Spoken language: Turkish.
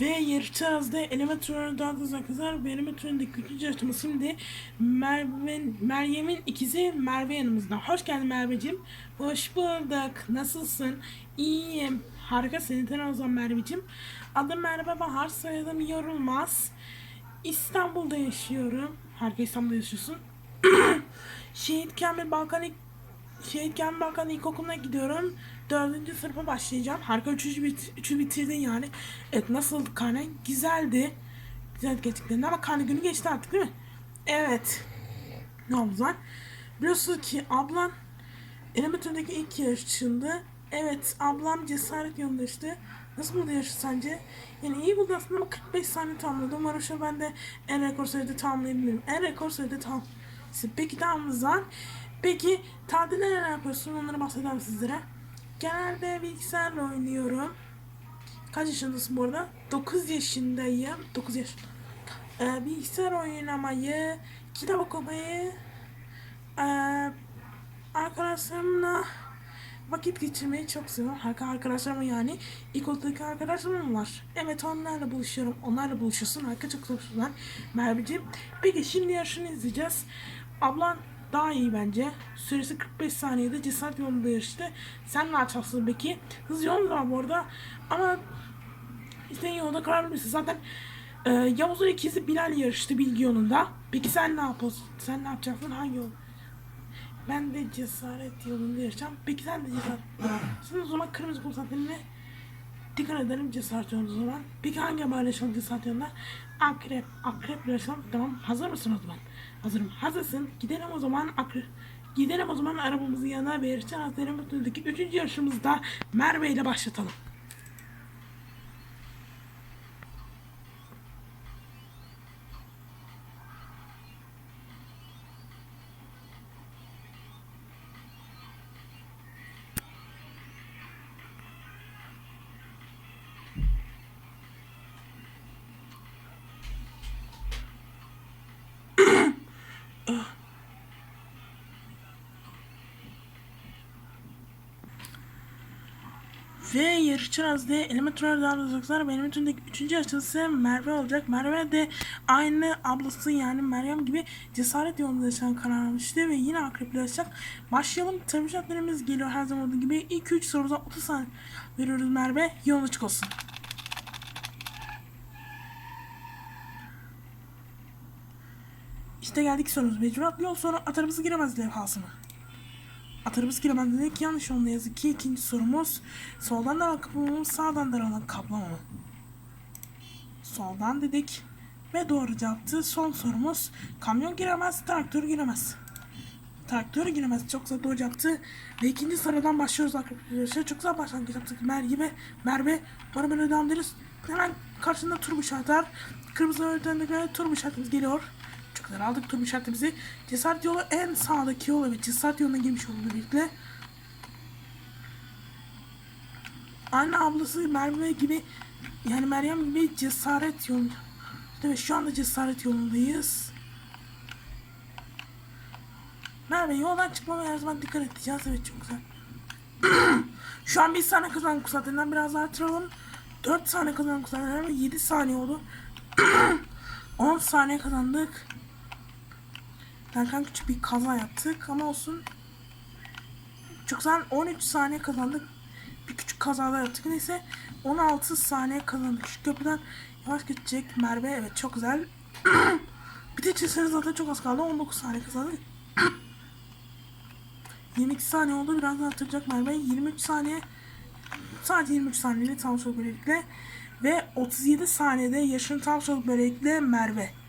Ve yarışacağızda elementörü dağıtacak kızar ve elementöründeki üçüncü yarışımız şimdi Merve, Meryem'in ikizi Merve yanımızda. Hoş geldin Merveciğim. Hoş bulduk. Nasılsın? İyiyim. Harika seni tanıyorum Merveciğim. Adım Merve Bahar, soyadım Yorulmaz. İstanbul'da yaşıyorum. Harika İstanbul'da yaşıyorsun. Şehit Kamil Balkan Şehit Kamil Balkan İlkokulu'na gidiyorum. Dördüncü sınıfa başlayacağım. Harika üçüncü, bit üçü bitirdin yani. Evet nasıl karne? Güzeldi. Güzel gerçekten ama karne günü geçti artık değil mi? Evet. Ne oldu lan? Biliyorsun ki ablan elementöründeki ilk yarışçındı. Evet ablam cesaret yolunda. Nasıl buldu yarışı sence? Yani iyi buldu aslında ama 45 saniye tamamladı. Umarım şu ben de en rekor sürede tamamlayabilirim. En rekor sürede tam. Peki tamam. Peki tatilde neler yapıyorsun? Onları bahsedeyim sizlere. Genelde bilgisayarla oynuyorum. Kaç yaşındasın bu arada? 9 yaşındayım. 9 yaş. Ee, bilgisayar oynamayı, kitap okumayı, ee, arkadaşlarımla vakit geçirmeyi çok seviyorum. Harika arkadaşlarım yani. İlk okuldaki arkadaşlarım var. Evet onlarla buluşuyorum. Onlarla buluşuyorsun. Harika çok buluşuyorlar. Merveciğim. Peki şimdi yarışını izleyeceğiz. Ablan daha iyi bence. Süresi 45 saniyede cesaret yolunda yarıştı. Sen ne yapacaksın peki? Hız yolunda var bu arada. Ama İstediğin yolda karar verirsin. Zaten e, Yavuz'un ikizi Bilal yarıştı bilgi yolunda. Peki sen ne yapıyorsun? Sen ne yapacaksın? Hangi yol? Ben de cesaret yolunda yarışacağım. Peki sen de cesaret. Sen o zaman kırmızı kum satenine dikkat edelim cesaret yolunda o zaman. Peki hangi haberle yaşayalım cesaret yolunda? Akrep. Akrep yaşayalım. Tamam. Hazır mısın o zaman? Hazırım. Hazırsın. Gidelim o zaman akrep. Gidelim o zaman arabamızın yanına ve yarışacağız. Denemutlu'daki üçüncü yarışımızda Merve ile başlatalım. Ve yarışacağız diye elementler dağılacaklar. Benim bütündeki üçüncü yarışçısı Merve olacak. Merve de aynı ablası yani Meryem gibi cesaret yolunda yaşayan karar almıştı ve yine akreple yaşayacak. Başlayalım. Tabii şartlarımız geliyor her zaman olduğu gibi. İlk üç soruza 30 saniye veriyoruz Merve. Yolun açık olsun. İşte geldik sorumuz. Mecburat yol sonra atarımızı giremez levhası mı? Atarımız giremez dedik. Yanlış oldu yazık ki. İkinci sorumuz. Soldan daralan kaplama mı? Sağdan daralan kaplama mı? Soldan dedik. Ve doğru cevaptı. Son sorumuz. Kamyon giremez, traktör giremez. Traktör giremez. Çok güzel doğru cevaptı. Ve ikinci sıradan başlıyoruz arkadaşlar. Çok güzel başlangıç yaptık. Merve, Merve. Umarım böyle devam ederiz. Hemen karşında turbo işareti var. Kırmızı öğretmenlikle turbo işaretimiz geliyor. Güzel aldık turbo işaretimizi. Cesaret yolu en sağdaki yol. Evet cesaret yoluna girmiş oldu birlikte. Anne ablası Merve gibi yani Meryem gibi cesaret yolu. Evet şu anda cesaret yolundayız. Merve yoldan çıkmamaya her zaman dikkat edeceğiz. Evet çok güzel. şu an bir saniye kazandık kusatinden biraz daha artıralım. 4 saniye kazandık kusatinden 7 saniye oldu. 10 saniye kazandık. Derken küçük bir kaza yaptık ama olsun. Çok güzel 13 saniye kazandık. Bir küçük kazada yaptık. Neyse 16 saniye kazandık. Şu köprüden yavaş geçecek Merve. Evet çok güzel. bir de çizseniz zaten çok az kaldı. 19 saniye kazandık. 22 saniye oldu. Biraz daha artıracak Merve. 23 saniye. Sadece 23 saniyede tam sol böylelikle. Ve 37 saniyede yaşın tam sol böylelikle Merve.